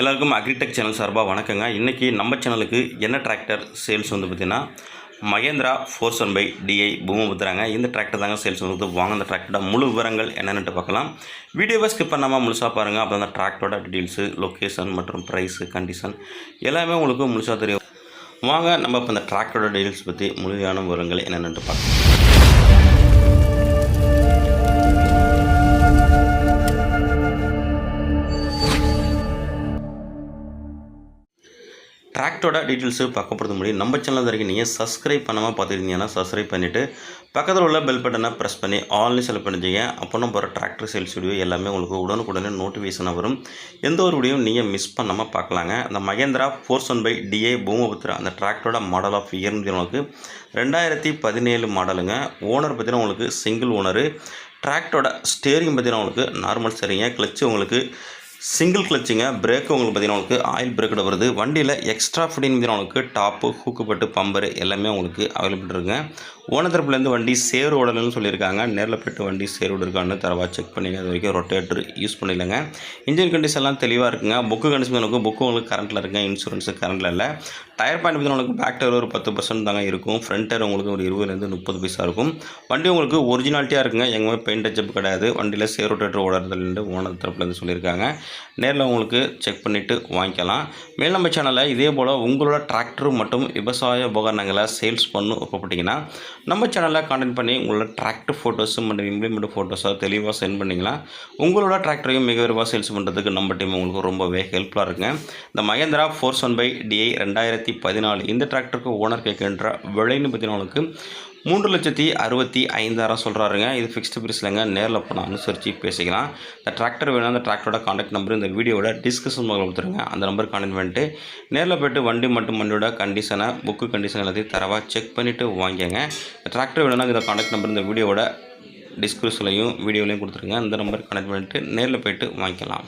எல்லாருக்கும் agritech channel சார்பாக வணக்கங்க. இன்றைக்கி நம்ம சேனலுக்கு என்ன டிராக்டர் சேல்ஸ் வந்து பார்த்திங்கன்னா Mahindra four one five DI பூமபுத்திராங்க இந்த டிராக்டர் தாங்க சேல்ஸ் வந்து வாங்க அந்த டிராக்டரோட முழு விவரங்கள் என்னென்னு பார்க்கலாம். வீடியோவை ஸ்கிப் பண்ணாமல் முழுசாக பாருங்கள் அப்புறம் அந்த டிராக்டரோட டீட்டெயில்ஸு லொக்கேஷன் மற்றும் ப்ரைஸு கண்டிஷன் எல்லாமே உங்களுக்கு முழுசாக தெரியும். வாங்க நம்ம இப்போ இந்த டிராக்டரோட டீட்டெயில்ஸ் பற்றி முழுமையான விவரங்கள் என்னென்னு பார்க்கலாம். டிராக்டரோட டீட்டெயில்ஸு பார்க்க போகிறது முடியும் நம்ம சேனல் வரைக்கும் நீங்கள் சப்ஸ்கிரைப் பண்ணாமல் பார்த்துருந்தீங்கன்னா சப்ஸ்கிரைப் பண்ணிவிட்டு பக்கத்தில் உள்ள பெல் பட்டனை ப்ரெஸ் பண்ணி ஆன்லைன் செலக்ட் பண்ணிச்சிங்க அப்போ நம்ம போகிற டிராக்டர் சேல்ஸ் வீடியோ எல்லாமே உங்களுக்கு உடனுக்குடனே நோட்டிஃபிகேஷனாக வரும். எந்த ஒரு வீடியோவும் நீங்கள் மிஸ் பண்ணாமல் பார்க்கலாங்க. அந்த Mahindra four one five DI Bhoomiputra அந்த டிராக்டரோட மாடல் ஆஃப் இயர்னு உங்களுக்கு. ரெண்டாயிரத்தி பதினேழு மாடலுங்க ஓனர் பார்த்தீங்கன்னா உங்களுக்கு சிங்கிள் ஓனரு டிராக்டரோட ஸ்டேரிங் பார்த்தீங்கன்னா உங்களுக்கு நார்மல் சரிங்க கிளச்சு உங்களுக்கு சிங்கிள் கிளச்சிங்க பிரேக் உங்களுக்கு பார்த்தீங்கன்னா உங்களுக்கு ஆயில் பிரேக்கோட வருது. வண்டியில் எக்ஸ்ட்ரா ஃபிட்டிங் பார்த்தீங்கன்னா உங்களுக்கு டாப்பு ஹூக்குப்பட்டு பம்பரு எல்லாமே உங்களுக்கு அவைலபிள் இருக்குங்க ஓனத்தரப்புலேருந்து வண்டி சேர் ஓடலன்னு சொல்லியிருக்காங்க. நேரில் போய்ட்டு வண்டி சேர் இருக்கான்னு தரவா செக் பண்ணி அது வரைக்கும் ரொட்டேட்டர் யூஸ் பண்ணிடலங்க. இன்ஜின் கண்டிஷன்லாம் தெளிவாக இருக்குங்க. புக்கு கண்டிஷன் இருக்கும் புக்கு உங்களுக்கு கரண்ட்டில் இருக்குங்க. இன்சூரன்ஸு கரண்ட்டில் இல்லை. டயர் பாயிண்ட் பார்த்தீங்கன்னா உங்களுக்கு பேக் டயர் ஒரு பத்து பர்சன்ட் தாங்க இருக்கும். ஃப்ரண்ட் டயர் உங்களுக்கு ஒரு இருபதுலேருந்து முப்பது பைசா இருக்கும். வண்டி உங்களுக்கு ஒரிஜினாலிட்டியாக இருக்குங்க. எங்கேயுமே பெயிண்ட் டச்சப் கிடையாது. வண்டியில் சேர் ரொட்டேட்டர் ஓடுறதுலேருந்து ஓனர் தரப்புலேருந்து சொல்லியிருக்காங்க. நேரில் உங்களுக்கு செக் பண்ணிவிட்டு வாங்கிக்கலாம். மேல் நம்ம சேனலில் இதே போல் உங்களோட டிராக்டர் மற்றும் விவசாய உபகரணங்களை சேல்ஸ் பண்ணணும் விருப்பப்பட்டீங்கன்னா நம்ம சேனலில் கான்டென்ட் பண்ணி உங்களோட டிராக்டர் ஃபோட்டோஸும் மற்றும் இம்ப்ளிமெண்ட் ஃபோட்டோஸாக தெளிவாக சென்ட் பண்ணிங்கன்னா உங்களோட டிராக்டரையும் மிக விரைவாக சேல்ஸ் பண்ணுறதுக்கு நம்ம டீம் உங்களுக்கு ரொம்பவே ஹெல்ப்ஃபுல்லாக இருக்குங்க. இந்த Mahindra four one five DI ரெண்டாயிரத்தி பதினாலு இந்த டிராக்டருக்கு ஓனர் கேட்கின்ற விலைன்னு பார்த்தீங்கன்னா உங்களுக்கு மூன்று லட்சத்தி அறுபத்தி ஐந்தாயிரம் சொல்கிறாருங்க இது ஃபிக்ஸ்டு பிரைஸ்லங்க நேரில் போனால் அனுசரித்து பேசிக்கலாம். இந்த டிராக்டர் வேணும் அந்த டிராக்டரோட காண்டாக்ட் நம்பர் இந்த வீடியோவோட டிஸ்கஷன் மூலம் கொடுத்துருங்க. அந்த நம்பர் கான்டெக்ட் பண்ணிட்டு நேரில் போய்ட்டு வண்டி மட்டும் வண்டியோட கண்டிஷனை புக்கு கண்டிஷன் எல்லாத்தையும் தரவாக செக் பண்ணிவிட்டு வாங்கிங்க டிராக்டர் வேணும்னா இந்த காண்டாக்ட் நம்பர் இந்த வீடியோவோட டிஸ்கிரிப்ஷன்லையும் வீடியோலையும் கொடுத்துருங்க. அந்த நம்பர் கனெக்ட் பண்ணிவிட்டு நேரில் போய்ட்டு வாங்கிக்கலாம்.